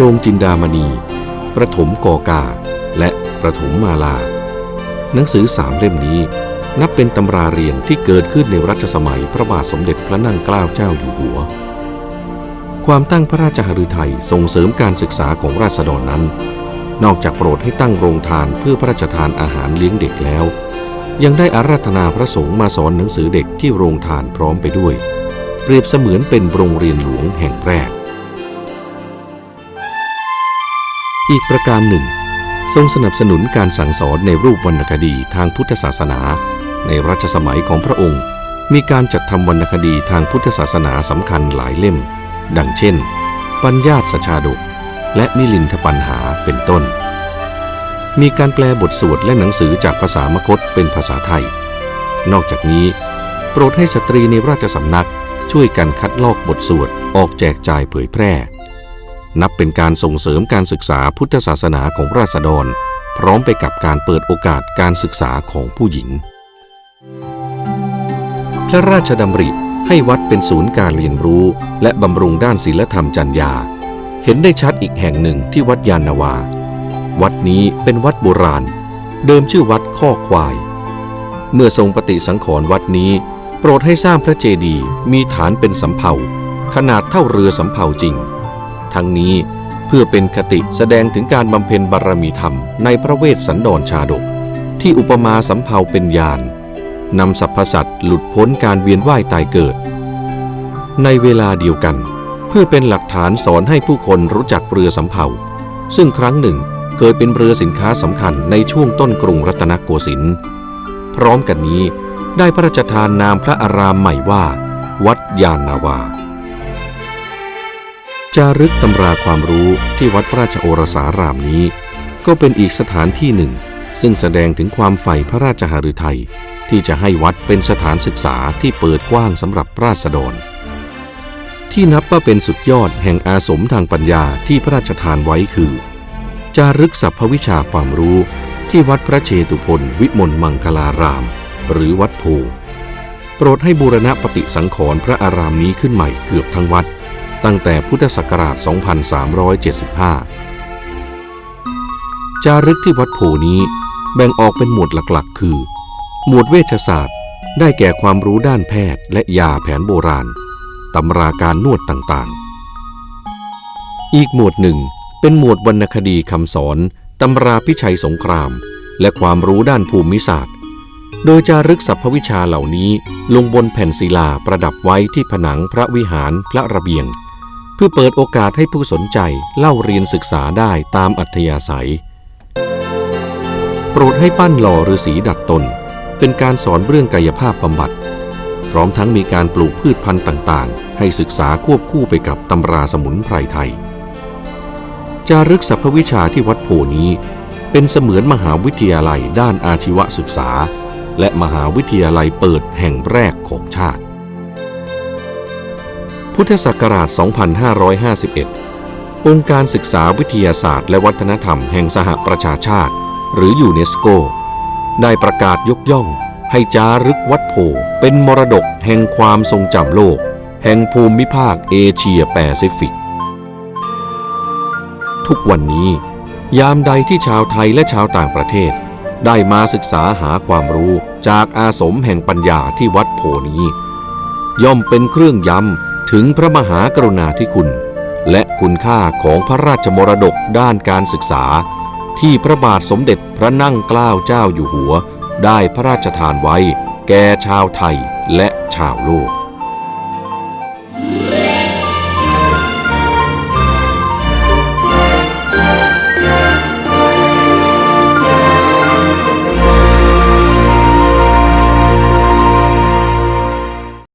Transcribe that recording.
รงจินดามณี ประถมกอกา และประถมมาลา หนังสือสามเล่มนี้ นับเป็นตำราเรียนที่เกิดขึ้นในรัชสมัยพระบาทสมเด็จพระนั่งเกล้าเจ้าอยู่หัว ความตั้งพระราชหฤทัยส่งเสริมการศึกษาของราษฎรนั้น นอกจากโปรดให้ตั้งโรงทานเพื่อพระราชทานอาหารเลี้ยงเด็กแล้ว ยังได้อาราธนาพระสงฆ์มาสอนหนังสือเด็กที่โรงทานพร้อมไปด้วย เปรียบเสมือนเป็นโรงเรียนหลวงแห่งแรก อีกประการหนึ่ง ทรงสนับสนุนการสั่งสอนในรูปวรรณคดีทางพุทธศาสนา ในรัชสมัยของพระองค์ มีการจัดทำวรรณคดีทางพุทธศาสนาสำคัญหลายเล่ม ดังเช่น ปัญญาสชาดก และมิลินทปัญหาเป็นต้น มีการแปลบทสวดและหนังสือจากภาษามคตเป็นภาษาไทย นอกจากนี้ โปรดให้สตรีในราชสำนักช่วยกันคัดลอกบทสวดออกแจกจ่ายเผยแพร่ นับเป็นการส่งเสริมการศึกษาพุทธศาสนาของราษฎร พร้อมไปกับการเปิดโอกาสการศึกษาของผู้หญิง พระราชดำริให้วัดเป็นศูนย์การเรียนรู้ และบำรุงด้านศีลธรรมจัญญา เห็นได้ชัดอีกแห่งหนึ่งที่วัดยานนาวา วัดนี้เป็นวัดโบราณ เดิมชื่อวัดข้อควาย เมื่อทรงปฏิสังขรณ์วัดนี้ โปรดให้สร้างพระเจดีย์มีฐานเป็นสำเภาขนาดเท่าเรือสำเภาจริง ทั้งนี้เพื่อเป็นคติแสดงถึงการบำเพ็ญบารมีธรรมในพระเวสสันดรชาดก ที่อุปมาสำเภาเป็นยานนำสรรพสัตว์หลุดพ้นการเวียนว่ายตายเกิด ในเวลาเดียวกัน เพื่อเป็นหลักฐานสอนให้ผู้คนรู้จักเรือสำเภาซึ่งครั้งหนึ่งเคยเป็นเรือสินค้าสำคัญในช่วงต้นกรุงรัตนโกสินทร์พร้อมกันนี้ได้พระราชทานนามพระอารามใหม่ว่า วัดยานนาวา จารึกตำราความรู้ที่วัดพระราชโอรสารามนี้ ก็เป็นอีกสถานที่หนึ่ง ซึ่งแสดงถึงความใฝ่พระราชหฤทัยที่จะให้วัดเป็นสถานศึกษาที่เปิดกว้างสำหรับราษฎร ที่นับว่าเป็นสุดยอดแห่งอาสมทางปัญญาที่พระราชทานไว้คือ จารึกสัพพวิชาความรู้ที่วัดพระเชตุพนวิมลมังคลาราม หรือวัดโพโปรดให้บูรณะปฏิสังขรณ์พระอารามนี้ขึ้นใหม่เกือบทั้งวัด ตั้งแต่พุทธศักราช 2375 จารึกที่วัดโพนี้แบ่งออกเป็นหมวดหลักๆ คือ หมวดเวชศาสตร์ได้แก่ความรู้ด้านแพทย์และยาแผนโบราณ ตำราการนวดต่างๆ อีกหมวดหนึ่งเป็นหมวดวรรณคดีคำสอน ตำราพิชัยสงคราม และความรู้ด้านภูมิศาสตร์ โดยจารึกสัพพวิชาเหล่านี้ลงบนแผ่นศิลาประดับไว้ที่ผนังพระวิหารพระระเบียง พื่อเปิดโอกาสให้ผู้สนใจเล่าเรียนศึกษาได้ตามอัธยาศัย โปรดให้ปั้นหล่อฤาษีดัดตน เป็นการสอนเรื่องกายภาพบำบัด พร้อมทั้งมีการปลูกพืชพันธุ์ต่างๆ ให้ศึกษาควบคู่ไปกับตำราสมุนไพรไทย จารึกสัพพวิชาที่วัดโพนี้ เป็นเสมือนมหาวิทยาลัยด้านอาชีวศึกษา และมหาวิทยาลัยเปิดแห่งแรกของชาติ พุทธศักราช 2551 องค์การศึกษาวิทยาศาสตร์ และวัฒนธรรมแห่งสหประชาชาติ หรือยูเนสโก ได้ประกาศยกย่อง ให้จารึกวัดโพเป็นมรดกแห่งความทรงจำโลก แห่งภูมิภาคเอเชียแปซิฟิก ทุกวันนี้ ยามใดที่ชาวไทยและชาวต่างประเทศ ได้มาศึกษาหาความรู้จากอาสมแห่งปัญญาที่วัดโพนี้ ย่อมเป็นเครื่องย้ำ ถึงพระมหากรุณาธิคุณ และคุณค่าของพระราชมรดกด้านการศึกษา ที่พระบาทสมเด็จพระนั่งเกล้าเจ้าอยู่หัว ได้พระราชทานไว้ แก่ชาวไทยและชาวโลก